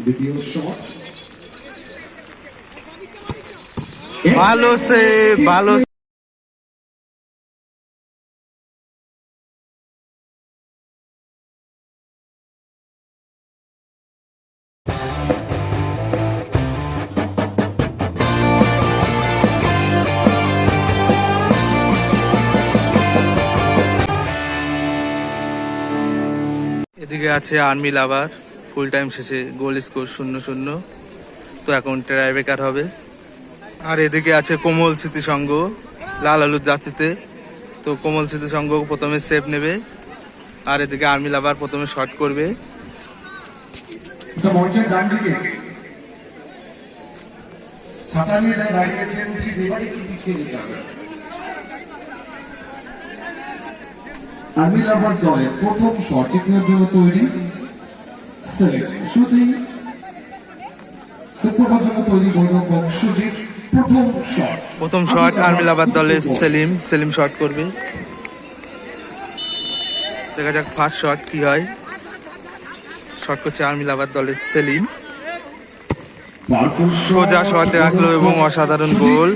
দ্বিতীয় শট ভালো সে ভালো এদিকে আছে আর্মি লাভার ফুল টাইম শেষে গোল স্কোর শূন্য শূন্য। তো এখন ট্রাই বেকার হবে। আর এদিকে আছে কোমল স্মৃতি সংঘ লাল আলুর জাচিতে তো কোমল স্মৃতি সংঘ প্রথমে সেভ নেবে। আর এদিকে আর্মি লাভার প্রথমে শট করবে। আচ্ছা আর্মি লাভার্স দলের প্রথম শট জন্য তৈরি। সুজিত প্রথম শট প্রথম শট আর্মি লাভার দলের সেলিম সেলিম শট করবে। দেখা যাক ফার্স্ট শট কি হয়। শট করছে আর্মি লাভার দলের সেলিম সোজা শটে রাখল এবং অসাধারণ গোল।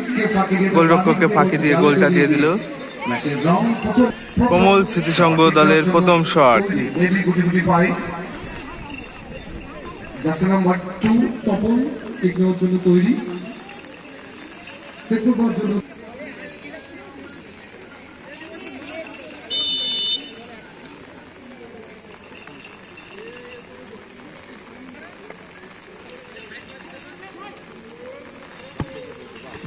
গোলরক্ষককে ফাঁকি দিয়ে গোলটা দিয়ে দিল। কোমল স্মৃতিসংঘ দলের প্রথম shot. Jersey number two Tapan নেওয়ার জন্য তৈরি সেপ্টেম্বর জন্য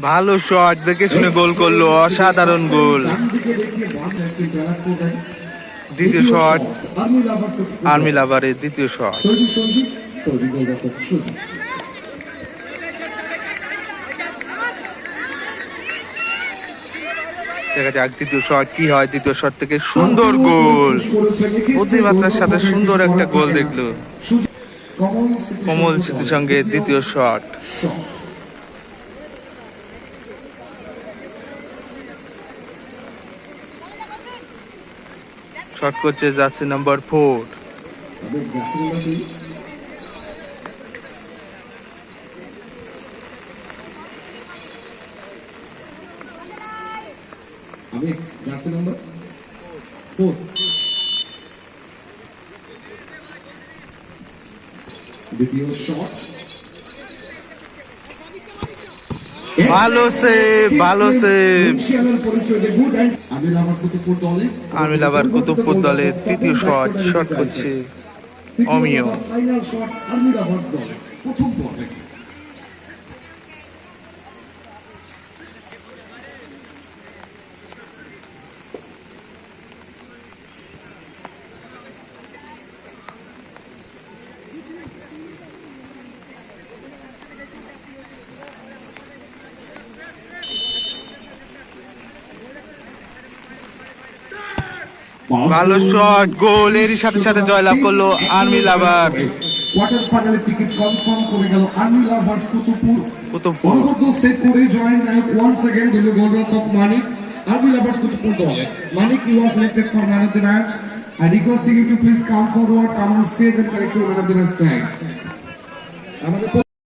ভালো শট দেখে শুনে গোল করল অসাধারণ গোল দ্বিতীয় শট আর্মি লাভারের দ্বিতীয় শট তৈরি তৈরি গোলরক্ষক সুজিত দেখা যাক দ্বিতীয় শট কি হয় দ্বিতীয় শট থেকে? সুন্দর গোল। অতিমাত্রার সাথে সুন্দর একটা গোল দেখল। কমল স্মৃতির সঙ্গে দ্বিতীয় শট। শট। করছে যাচ্ছে নাম্বার ফোর। আমি জার্সি নাম্বার ফোর দ্বিতীয় শট ভালো সে ভালো সে পরিচয় দিয়ে আমি লাভার্স কুতুবপুর দলে তৃতীয় শট শট করছে। অমিয়। প্রথম বলে। ভালো শট গোল এরই সাথে সাথে জয়লাভ করল আর্মি লাভার কোয়ার্টার ফাইনালের টিকিট কনফার্ম করে গেল আর্মি লাভার্স কুতুবপুর। কুতুবপুর। অনবদ্য সেভ করে জয়েন নায়ক ওয়ান সেকেন্ড দিল গোলরক্ষক মানিক। আর্মি লাভার্স কুতুবপুর দলে। Manik you are selected for man of the match I requesting you to please come forward, come on stage and collect your man of the match prize. আমাদের